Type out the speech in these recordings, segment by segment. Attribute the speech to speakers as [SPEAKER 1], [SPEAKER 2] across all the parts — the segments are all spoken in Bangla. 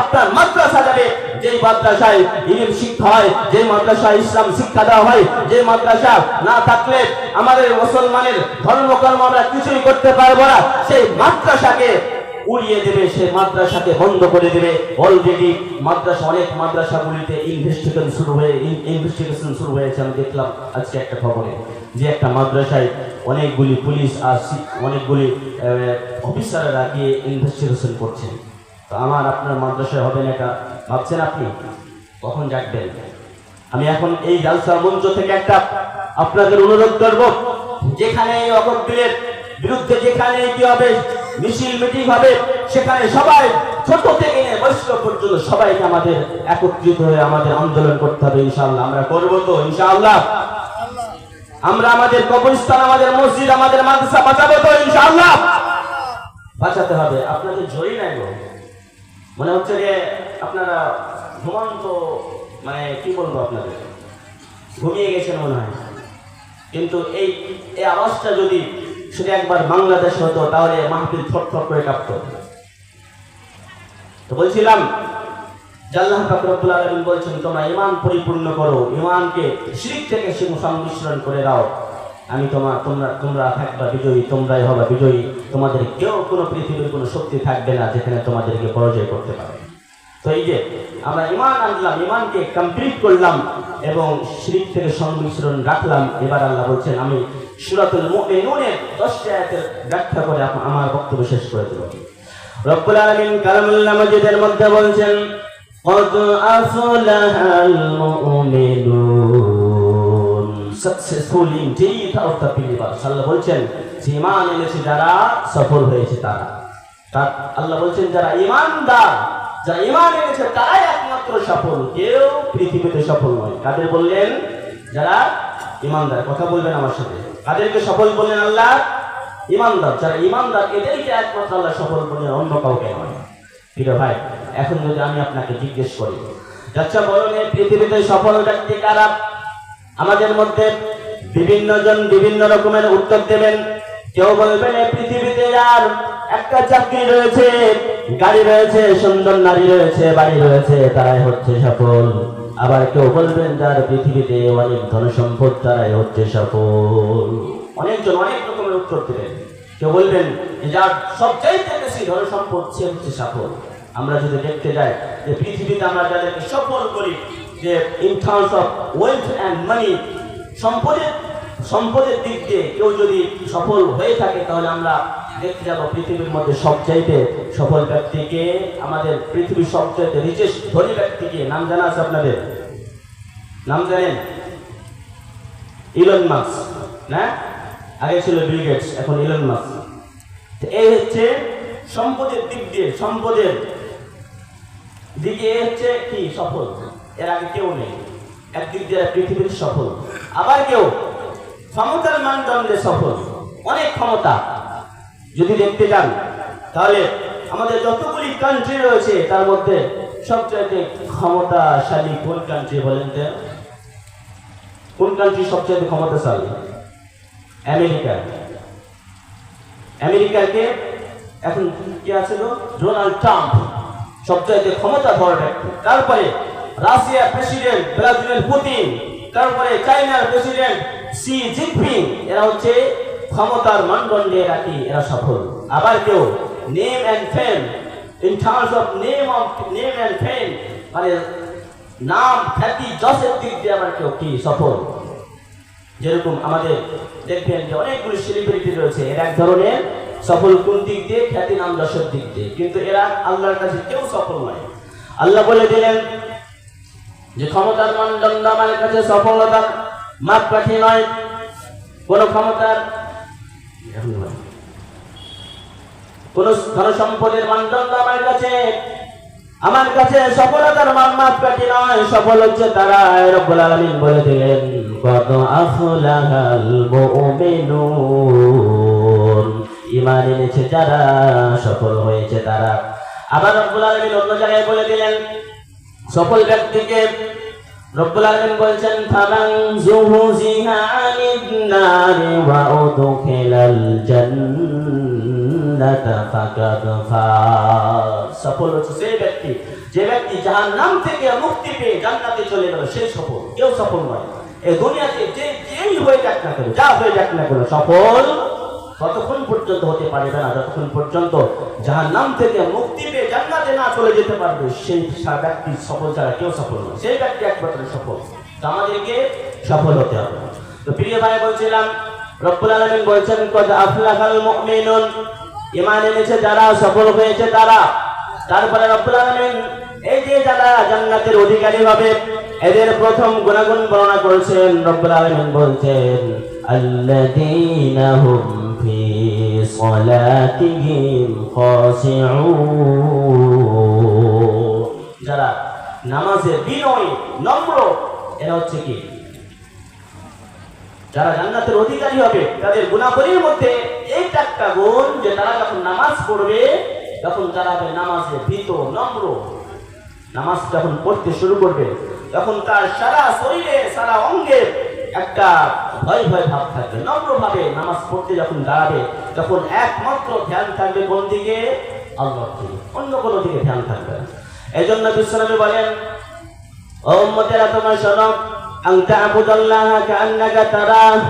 [SPEAKER 1] আপনার মাদ্রাসা যাবে। যে মাদ্রাসায় ইলিম শিক্ষা হয় যে মাদ্রাসায় ইসলাম শিক্ষা দেওয়া হয় যে মাদ্রাসা না থাকলে আমাদের মুসলমানের ধর্মকর্ম আমরা কিছুই করতে পারব না। সেই মাদ্রাসাকে উড়িয়ে দেবে সে মাদ্রাসাকে বন্ধ করে দেবে। অলরেডি মাদ্রাসা, অনেক মাদ্রাসাগুলিতে ইনভেস্টিগেশন শুরু হয়ে ইনভেস্টিগেশন শুরু হয়েছে। আমি দেখলাম আজকে একটা খবরে যে একটা মাদ্রাসায় অনেকগুলি পুলিশ আর অনেকগুলি অফিসাররা গিয়ে ইনভেস্টিগেশন করছেন তো আমার আপনার মাদ্রাসায় হবে না এটা ভাবছেন আপনি? কখন জাগবেন? আমি এখন এই জালসা মঞ্চ থেকে একটা আপনাদের অনুরোধ করব, যেখানে এই অকব্বিলের বিরুদ্ধে যেখানে কি হবে, মিছিল, মিটিং হবে, সেখানে সবাই ছোট থেকে বয়স্ক পর্যন্ত সবাইকে আমাদের একত্রিত হয়ে আমাদের আন্দোলন করতে হবে ইনশাআল্লাহ। আমরা করব তো ইনশাআল্লাহ। আমরা আমাদের কবরস্থান, আমাদের মসজিদ, আমাদের মাদ্রাসা বাঁচাবো তো ইনশাআল্লাহ। বাঁচাতে হবে। আপনাদের জয়ী নাই মনে হচ্ছে যে আপনারা ঘুমন্ত মানে কি বলব আপনাদের? ঘুমিয়ে গেছেন মনে হয়। কিন্তু এই এই আওয়াজটা যদি শুধু একবার বাংলাদেশ হতো, তাহলে মাহফিল থর করে কাঁপত। তো বলছিলাম জাল্লাহ রব্বুল আলামিন বলছেন, তোমরা ইমান পরিপূর্ণ করো। ইমানকে শিরিক থেকে সংমিশ্রণ করে দাও। আমি তোমার তোমরা তোমরা থাকবা বিজয়ী তোমরাই হবা বিজয়ী তোমাদের কেউ কোনো পৃথিবীর কোনো শক্তি থাকবে না যেখানে তোমাদেরকে পরাজয় করতে পারে তো এই যে আমরা ইমান আনলাম ইমানকে কমপ্লিট করলাম এবং শিরিক থেকে সংমিশ্রণ রাখলাম এবার আল্লাহ বলছেন আমি সুরাতুল মুমিনুনের 10 আয়াতের ব্যাখ্যা করে আপ- আমার বক্তব্য শেষ করে দেব রব্বুল আলামিন কালামুল মাজিদের মধ্যে বলছেন قد أفلح المؤمنون Successful indeed of the believers আল্লাহ বলছেন, যে ঈমান এনেছে যারা, সফল হয়েছে তারা। তার আল্লাহ বলছেন, যারা ঈমানদার যারা ঈমান এনেছে, তারাই একমাত্র সফল। কেউ পৃথিবীতে সফল নয়। কাদের বললেন? যারা ঈমানদার কথা বলবেন আমার সাথে। কাদেরকে সফল বললেন আল্লাহ? ঈমানদার যারা ঈমানদার এদেরকে একমাত্র আল্লাহ সফল বললেন অন্য কাউকে নয়। প্রিয় ভাই, এখন যদি আমি আপনাকে জিজ্ঞেস করি, যাচ্ছা বলুন, এই পৃথিবীতে সফল ব্যক্তি কারা? আমাদের মধ্যে বিভিন্ন জন বিভিন্ন রকমের উত্তর দেবেন। কেউ বলবেন পৃথিবীতে আর একটা চাকরি রয়েছে, গাড়ি রয়েছে, সুন্দর নারী রয়েছে, বাড়ি রয়েছে, তারাই হচ্ছে সফল। আবার কেউ বলবেন যার পৃথিবীতে অনেক ধন সম্পদ, তারাই হচ্ছে সফল। অনেকজন অনেক রকমের উত্তর দেবেন। কেউ বলবেন যার সবচাইতে বেশি ধন সম্পদ, সে হচ্ছে সফল। আমরা যদি দেখতে যাই যে পৃথিবীতে আমরা যাদেরকে সফল করি যে in terms of wealth and money সম্পদের সম্পদের দিক দিয়ে কেউ যদি সফল হয়ে থাকে, তাহলে আমরা দেখতে যাব পৃথিবীর মধ্যে সবচাইতে সফল ব্যক্তিকে, আমাদের পৃথিবীর সবচাইতে রিচেস্ট ধনী ব্যক্তিকে, নাম জানা আছে আপনাদের? নাম জানেন? ইলন মাস্ক না? আগে ছিল বিল গেটস এখন ইলন মাস্ক তো এই হচ্ছে সম্পদের দিক দিয়ে, সম্পদের দিকে এ হচ্ছে কি? সফল। এর আগে কেউ নেই। একদিক দিয়ে পৃথিবীর সফল। আবার কেউ। ক্ষমতার মানদণ্ডে সফল। অনেক ক্ষমতা। যদি দেখতে যান, তাহলে আমাদের যতগুলি কান্ট্রি রয়েছে, তার মধ্যে সবচাইতে ক্ষমতাশালী কোন কান্ট্রি বলেন তো? কোন কান্ট্রি সবচেয়ে ক্ষমতাশালী? আমেরিকা। আমেরিকাকে এখন কি আছে ডোনাল্ড ট্রাম্প সবচাইতে ক্ষমতাধর ব্যক্তি। তারপরে রাশিয়ার প্রেসিডেন্ট ব্রাজিলের পুতিন, তারপরে চাইনার প্রেসিডেন্ট সি জিনপিং, এরা হচ্ছে ক্ষমতার মানদণ্ডে এরা কি? এরা সফল। আবার কেউ? Name and fame. In terms of name of, name and fame মানে নাম খ্যাতি যশের দিক দিয়ে আবার কেউ কি? সফল। যেরকম আমাদের দেখবেন যে অনেকগুলি সেলিব্রিটি রয়েছে, এরা এক ধরনের সফল কোন দিক দিয়ে? খ্যাতি নাম যশের দিক দিয়ে। কিন্তু এরা আল্লাহর কাছে কেউ সফল নয়। আল্লাহ বলে দিলেন যে ক্ষমতার মানদণ্ড আমার কাছে সফলতার মাপকাঠি নয়, কোন ক্ষমতার কোন ধন সম্পদের মানদণ্ড আমার কাছে আমার কাছে সফলতার মাপ কাটি নয়। সফল হচ্ছে তারা রব্বুল আলামিন বলে দিলেন কত আফলাহাল মুমিনুন। ঈমান এনেছে যারা, সফল হয়েছে তারা। আবার রব্বুল আলামিন অন্য জায়গায় বলে দিলেন সফল ব্যক্তিকে ফাকাদ সফল হচ্ছে ব্যক্তি। যে ব্যক্তি থেকে মুক্তি চলে সফল। কেউ সফল নয়। দুনিয়াতে যে যাক যাক না কেন, সফল ততক্ষণ পর্যন্ত হতে পারবে না। যতক্ষণ পর্যন্ত জাহান্নাম থেকে মুক্তি পেয়ে না চলে যেতে পারবে, সেই ব্যক্তি সফল ছাড়া কেউ সফল নয়। সেই ব্যক্তি একমাত্র সফল। আমাদেরকে সফল হতে হবে। তো প্রিয় ভাই বলছিলাম, রব্বুল আলামিন বলছেন ঈমান এনেছে যারা, সফল হয়েছে তারা। তারপরে রব্বুল আলামিন এই যে যারা জান্নাতের অধিকারী হবে, এদের প্রথম গুণাগুণ বর্ণনা করেছেন। রব্বুল আলামিন বলছেন হুম ফি যারা নামাজে বিনয়, নম্র, এরা হচ্ছে কি? যারা জান্নাতের অধিকারী হবে, তাদের গুণাবলীর মধ্যে এই একটা গুণ যে তারা যখন নামাজ পড়বে, তখন তারা হবে নামাজে ভীত, নম্র। নামাজ যখন পড়তে শুরু করবে, তখন তার সারা শরীরে, সারা অঙ্গে একটা ভয় ভয় ভাব থাকবে। নম্র ভাবে নামাজ পড়তে যখন দাঁড়াবে, তখন একমাত্র ধ্যান থাকবে কোন দিকে? আল্লাহ দিকে। অন্য কোনো দিকে ধ্যান থাকবে না। এই জন্য বিশ্বনবী বলেন, ও উম্মতেরা তোমার শোনো, আন তা'বুদাল্লাহা কাআন্নাকা তারাহ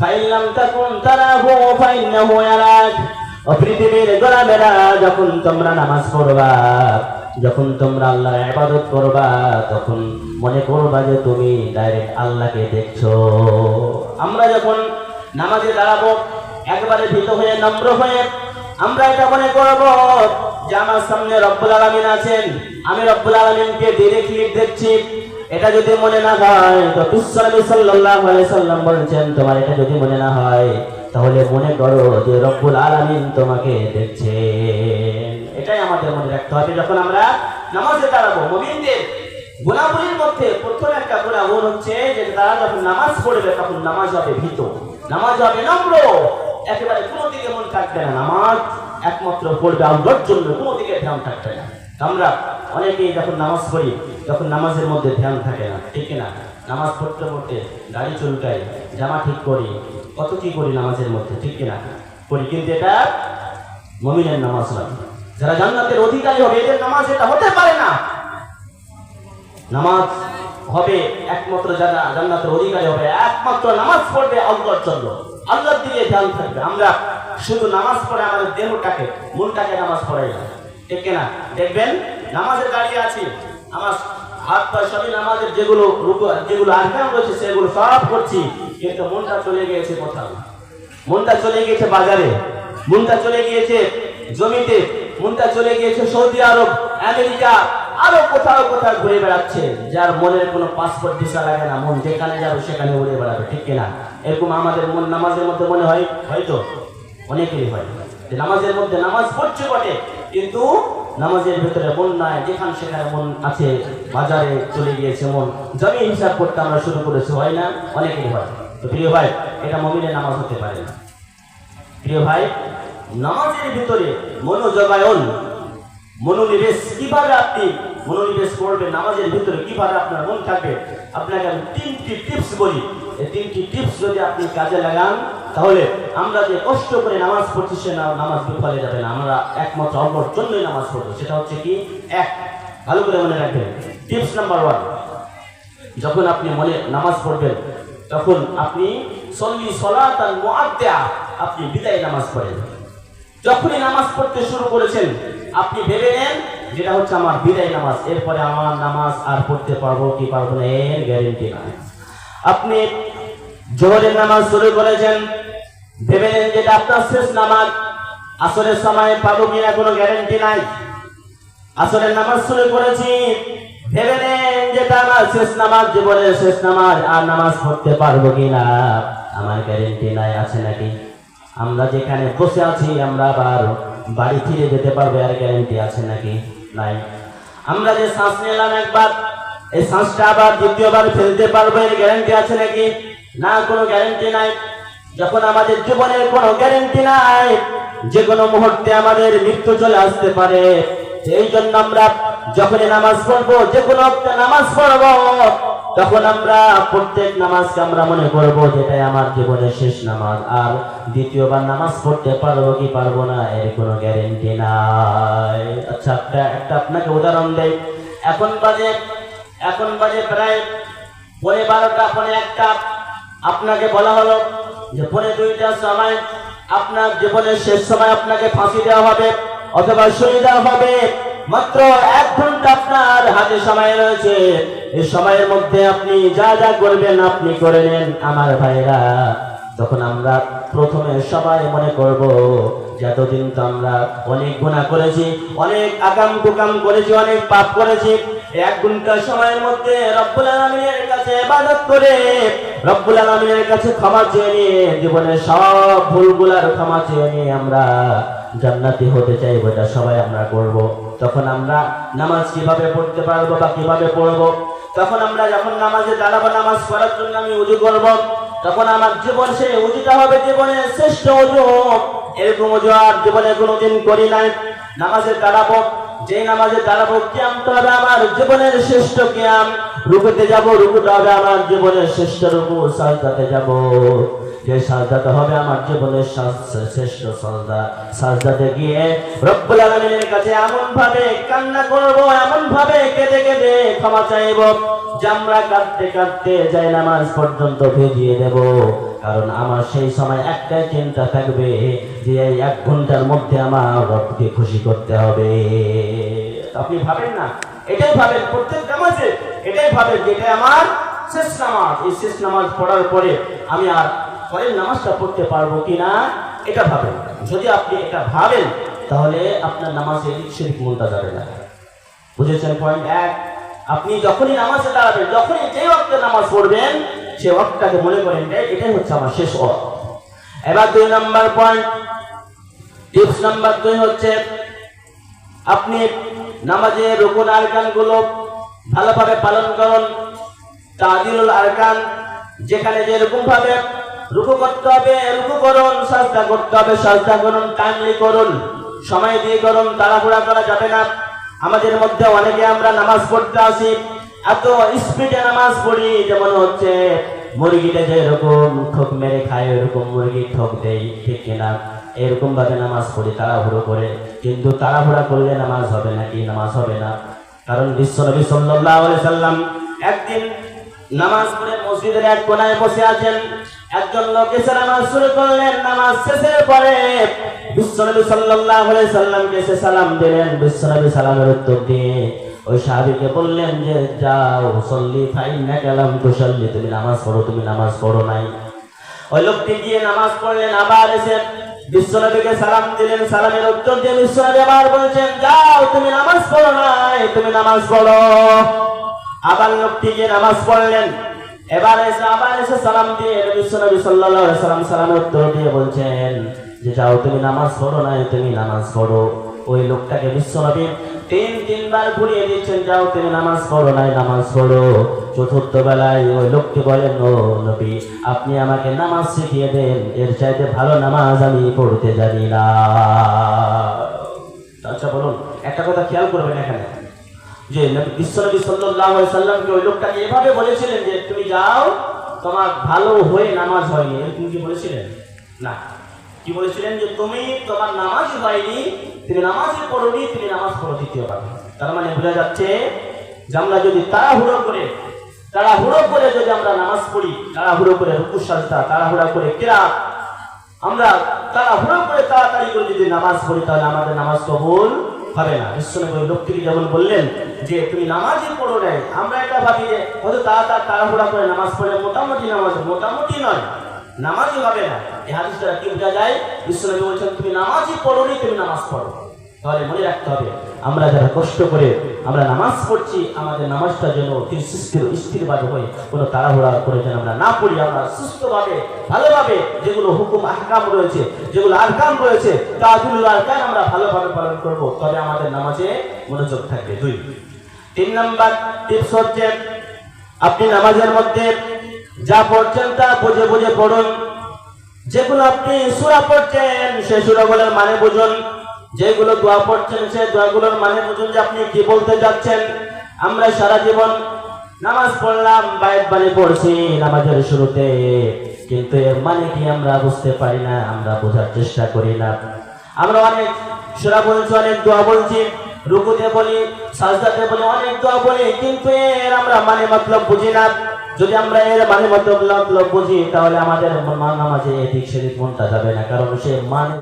[SPEAKER 1] ফাইন লাম তাকুন তারাহু, ফাইন্নাহু ইয়ারাক। ও পৃথিবীর গোলামেরা, যখন তোমরা নামাজ পড়বা, যখন তোমরা আল্লাহর ইবাদত করবা, তখন মনে করবা যে তুমি ডাইরেক্ট আল্লাহকে দেখছ। আমরা যখন নামাজে দাঁড়াবো, একবারে ভীত হয়ে, নম্র হয়ে, আমরা এটা মনে করব যে আমার সামনে রব্বুল আলামিন আছেন। আমি রব্বুল আলামিনকে ডিরেক্টলি দেখছি। এটা যদি মনে না হয়, তো বিশ্বনবী সাল্লাম বলেছেন, তোমার এটা যদি মনে না হয়, তাহলে মনে করো যে রব্বুল আলামিন তোমাকে দেখছে। এটাই আমাদের মনে রাখতে হবে। যখন আমরা নামাজে দাঁড়াবো, মুমিনদের গুণাবলীর মধ্যে প্রথম একটা গুণাগুণ হচ্ছে যে তারা যখন নামাজ পড়বে, তখন নামাজ হবে ভীত। নামাজ হবে নম্র। একেবারে কোনো দিকে মন থাকবে না। নামাজ একমাত্র পড়বে আল্লাহর জন্য কোনো দিকে ধ্যান থাকবে না। আমরা অনেকেই যখন নামাজ পড়ি, তখন নামাজের মধ্যে ধ্যান থাকে না, ঠিক না? নামাজ পড়তে পড়তে দাড়ি চুলকাই, জামা ঠিক করি, কত কি করি নামাজের মধ্যে, ঠিক কিনা? করি, কিন্তু এটা মমিনের নামাজ নয়। যারা জান্নাতের অধিকারী হবে, এদের নামাজ এটা হতে পারে না। নামাজ হবে একমাত্র যারা জান্নাতের অধিকারী হবে, একমাত্র নামাজ পড়বে আল্লাহর জন্য। আল্লাহর দিকে ধ্যান থাকবে। আমরা শুধু নামাজ পড়ে আমাদের দেহটাকে, মনটাকে নামাজ পড়াই না। ঠিক না দেখবেন নামাজে দাঁড়িয়ে আছি, আমার হাত পা সবই নামাজের যেগুলো যেগুলো আরকাম রয়েছে, সেগুলো সব করছি, কিন্তু মনটা চলে গিয়েছে কোথাও? মনটা চলে গিয়েছে বাজারে, মনটা চলে গিয়েছে জমিতে, মনটা চলে গিয়েছে সৌদি আরব, আমেরিকা, আরও কোথাও কোথাও ঘুরে বেড়াচ্ছে, যার মনের কোনো পাসপোর্ট ভিসা লাগে না, মন যেখানে যাবে সেখানে উড়ে বেড়াবে, ঠিক কিনা? এরকম আমাদের মন নামাজের মধ্যে মনে হয়, হয়তো? অনেকেরই হয়। নামাজের মধ্যে নামাজ পড়ছে বটে, কিন্তু নামাজের ভিতরে মন নাই, যেখানে সেখানে মন আছে, বাজারে চলে গিয়েছে মন। জমি হিসাব করতে আমরা শুরু করেছি, হয় না? অনেকেরই হয়। তো প্রিয় ভাই, এটা মমিনের নামাজ হতে পারে না। প্রিয় ভাই, নামাজের ভিতরে মনোযোগায়ন মনোনিবেশ কীভাবে আপনি মনোনিবেশ করবেন? নামাজের ভিতরে কীভাবে আপনার মন থাকবে? আপনাকে আমি তিনটি টিপস বলি। এই তিনটি টিপস যদি আপনি কাজে লাগান তাহলে আমরা যে কষ্ট করে নামাজ পড়ছি, সে নামাজ বিফলে যাবে না। আমরা একমাত্র অল্পর জন্যই নামাজ পড়ব। সেটা হচ্ছে কি? এক, ভালো করে মনে রাখবেন। টিপস নাম্বার ওয়ান, যখন আপনি মনে নামাজ পড়বেন, তখন আপনি সল্লি সলাতান মুআদ্দিয়া, আপনি বিদায় নামাজ পড়েন। যখনই নামাজ পড়তে শুরু করেছেন, আপনি ভেবে নেন, যেটা হচ্ছে আমার বিদায় নামাজ। এরপরে আমার নামাজ আর পড়তে পারব কি পারব না, এর গ্যারেন্টি নাই। আপনি জোহরের নামাজ শুরু করেছেন ভেবে নেন যেটা আপনার শেষ নামাজ সময় পাবো কিনা কোনো গ্যারেন্টি নাই। নামাজ শুরু করেছি। ভেবে নেন যেটা আমার শেষ নামাজ, জীবনের শেষ নামাজ, আর নামাজ পড়তে পারব কিনা? আমার গ্যারেন্টি নাই, আছে নাকি? আমরা যেখানে বসে আছি, আমরা আবার বাড়ি ফিরে যেতে পারব, আর গ্যারেন্টি আছে নাকি? নাই। আমরা যে শ্বাস নিলাম একবার, এই শ্বাসটা আবার দ্বিতীয়বার ফেলতে পারব, এর গ্যারেন্টি আছে নাকি? না, কোনো গ্যারেন্টি নাই। যখন আমাদের জীবনের কোনো গ্যারেন্টি নাই যে কোনো মুহূর্তে আমাদের মৃত্যু চলে আসতে পারে। এই জন্য আমরা যখনই নামাজ পড়ব যে কোনো নামাজ পড়ব, তখন আমরা প্রত্যেক নামাজকে আমরা মনে করব যেটাই আমার জীবনের শেষ নামাজ। আর দ্বিতীয়বার নামাজ পড়তে পারব কি পারব না, এর কোনো গ্যারেন্টি নাই। আচ্ছা একটা একটা আপনাকে উদাহরণ দেই। এখন বাজে এখন বাজে প্রায় পরে বারোটা পরে একটা। আপনাকে বলা হলো যে দুইটা সময় আপনার জীবনের শেষ সময় আপনাকে ফাঁসি দেওয়া হবে অথবা সই দেওয়া হবে, মাত্র এক ঘণ্টা আপনার হাতে সময় রয়েছে। এই সময়ের মধ্যে আপনি যা যা করবেন আপনি করে নেন আমার ভাইরা। তখন আমরা প্রথমে সবাই মনে করব যে এতদিন তো আমরা অনেক গুণা করেছি, অনেক আগাম কুকাম করেছি, অনেক পাপ করেছি, এক ঘণ্টা সময়ের মধ্যে রব্বুল আলমিনের কাছে ইবাদত করে রব্বুল আলমিনের কাছে ক্ষমা চেয়ে নিয়ে জীবনের সব ভুলগুলার ক্ষমা চেয়ে নিয়ে আমরা জান্নাতি হতে চাইব এটা সবাই আমরা করব তখন আমরা নামাজ কীভাবে পড়তে পারব বা কীভাবে পড়ব? তখন আমরা যখন নামাজে দাঁড়াবো, নামাজ পড়ার জন্য আমি উজু করব। তখন আমার জীবন সেই উজুটা হবে জীবনের শ্রেষ্ঠ উজু। এরকম উজু আর জীবনে কোনোদিন করি নাই। নামাজে দাঁড়াবো যে নামাজে দাঁড়াবো তো হবে আমার জীবনের শ্রেষ্ঠ কিয়াম। রুকুতে যাব, রুকুটা হবে আমার জীবনের শ্রেষ্ঠ রুকু, সাজদাতে যাব। যে সাজদাতে হবে আমার জীবনের শ্রেষ্ঠ সাজদা। সাজদাতে গিয়ে রব্বুল আলামিনের কাছে এমন ভাবে কান্না করব এমন ভাবে কেঁদে কেঁদে ক্ষমা চাইব যে আমরা কাঁদতে কাঁদতে যাই নামাজ পর্যন্ত ভেজিয়ে দেব। কারণ আমার সেই সময় একটাই চিন্তা থাকবে যে এই এক ঘণ্টার মধ্যে আমার রবকে খুশি করতে হবে। আপনি ভাবেন না? এটাই ভাবেন প্রত্যেক নামাজে। এটাই ভাবেন যে এটা আমার শেষ নামাজ। এই শেষ নামাজ পড়ার পরে আমি আর পরের নামাজটা পড়তে পারব কিনা, এটা ভাবেন। যদি আপনি এটা ভাবেন, তাহলে আপনার নামাজে এদিক মনটা যাবে না। বুঝেছেন পয়েন্ট এক? আপনি যখনই নামাজে দাঁড়াবেন, যখনই যে ওয়াক্তে নামাজ পড়বেন, সে ওয়াক্তটাকে মনে করেন এটাই হচ্ছে আমার শেষ ওয়াক্ত। এবার দুই নাম্বার পয়েন্ট টিপস নাম্বার দুই হচ্ছে, আপনি নামাজের রুকুন আরকানগুলো ভালোভাবে পালন করুন তাদিলুল আরকান, যেখানে যেরকম ভাবে রুকু করতে হবে, রুকু করুন, সাজদা করতে হবে, সাজদা করুন, টাইমলি করুন, সময় দিয়ে করুন, তাড়াহুড়া করা যাবে না। আমাদের মধ্যে অনেকে আমরা নামাজ পড়তে আসি, এত স্পিডে নামাজ পড়ি যেমন হচ্ছে মুরগিটা যেরকম ঠোক মেরে খায়, ওরকম মুরগি ঠোক দেয়, ঠিক কিনা? এরকম ভাবে নামাজ পড়ি, তাড়াহুড়ো করে। কিন্তু তাড়াহুড়া করলে নামাজ হবে না কি? নামাজ হবে না। কারণ বিশ্বনবী সাল্লাল্লাহু আলাইহি সাল্লাম একদিন নামাজ পড়ে মসজিদের এক কোনায় বসে আছেন। একজন লোক এসে নামাজ শুরু করলেন, নামাজ শেষের পরে বিশ্বনবী সাল্লাল্লাহু সাল্লামকে এসে সালাম দিলেন। বিশ্বনবী সালামের উত্তর দিয়ে ওই সাহাবীকে বললেন যে, যাও, সল্লি ফাইন্না কালাম তুসাল্লি তুমি নামাজ পড়ো, তুমি নামাজ পড়ো নাই। ওই লোকটি গিয়ে নামাজ পড়লেন, আবার এসে বিশ্বনবীকে সালাম দিলেন। সালামের উত্তর দিয়ে বিশ্বনবী আবার বলছেন, যাও, তুমি নামাজ পড়ো নাই, তুমি নামাজ পড়ো। আবার লোকটি গিয়ে নামাজ পড়লেন। এবার আবার এসে সালাম দিয়ে বিশ্বনবী সাল্লাল্লাহু আলাইহি সাল্লাম সালামের উত্তর দিয়ে বলছেন, যে যাও, তুমি নামাজ পড়ো নাই, তুমি নামাজ পড়ো। ওই লোকটাকে বিশ্বনবী তিন, তিনবার ঘুরিয়ে দিচ্ছেন, যাও, তুমি নামাজ পড়ো নাই, নামাজ পড়ো। চতুর্থ বেলায় ওই লোককে বলেন, ও নবী, আপনি আমাকে নামাজ শিখিয়ে দেন, এর চাইতে ভালো নামাজ আমি পড়তে জানি না। আচ্ছা বলুন, একটা কথা খেয়াল করবেন এখানে। যে বিশ্বনবী সাল্লাল্লাহু সাল্লামকে ওই লোকটাকে এভাবে বলেছিলেন যে, তুমি যাও, তোমার ভালো হয়ে নামাজ হয়নি। এরকম কি বলেছিলেন? না। কি বলেছিলেন যে, তুমি তোমার নামাজ হয়নি, তুমি নামাজই পড়োনি, তুমি নামাজ পড়ো দ্বিতীয়বার তার মানে বোঝা যাচ্ছে, যে আমরা যদি তাড়াহুড়ো করে তাড়াহুড়ো করে যদি আমরা নামাজ পড়ি, তাড়াহুড়ো করে রুকু সাজদা, তাড়াহুড়া করে কেরা আমরা তাড়াহুড়ো করে তাড়াতাড়ি করে যদি নামাজ পড়ি, তাহলে আমাদের নামাজ কবুল হবে না। বিশ্বনবী ওই লোকটিকে যেমন বললেন যে, তুমি নামাজই পড়ো নাই, আমরা এটা ভাবি যে হয়তো তাড়াতাড়ি তাড়াহুড়া করে নামাজ পড়ে মোটামুটি নামাজ, মোটামুটি নয়, নামাজই হবে না। এই হাদিস দ্বারা কি বোঝা যায়? বিশ্বনবী বলছেন, তুমি নামাজই পড়ো তুমি নামাজ পড়ো। তাহলে মনে রাখতে হবে, আমরা যারা কষ্ট করে আমরা নামাজ পড়ছি, আমাদের নামাজটা যেন অতি স্থির স্থিরভাবে হয়, কোনো তাড়াহুড়া করে যেন আমরা না পড়ি, আমরা সুস্থভাবে, ভালোভাবে যেগুলো হুকুম, আহকাম রয়েছে, যেগুলো আরকাম রয়েছে তাজুল আরকান আমরা ভালোভাবে পালন করব। তবে আমাদের নামাজে মনোযোগ থাকবে। দুই। তিন নাম্বার টিপস হচ্ছে, আপনি নামাজের মধ্যে যা পড়ছেন তা বুঝে বুঝে পড়ুন। যেগুলো আপনি সুরা পড়ছেন, সেই সুরাগুলোর মানে বুঝুন যেগুলো দোয়া পড়ছেন সেই দোয়াগুলোর মানে বুঝুন যে আপনি কি বলতে যাচ্ছেন? আমরা সারা জীবন নামাজ পড়লাম বাইত বাণী পড়ছি নামাজের শুরুতে। কিন্তু এর মানে কি আমরা বুঝতে পারি না, আমরা বোঝার চেষ্টা করি না। আমরা অনেক সুরা বলছি, অনেক দোয়া বলছি, রুকুতে বলি, সাজদাতে বলি, অনেক দোয়া বলি, কিন্তু এর আমরা মানে মতলব বুঝি না। যদি আমরা এর মানে মতলব বুঝি, তাহলে আমাদের নামাজে এদিক সেদিক মনটা যাবে না, কারণ সে মানে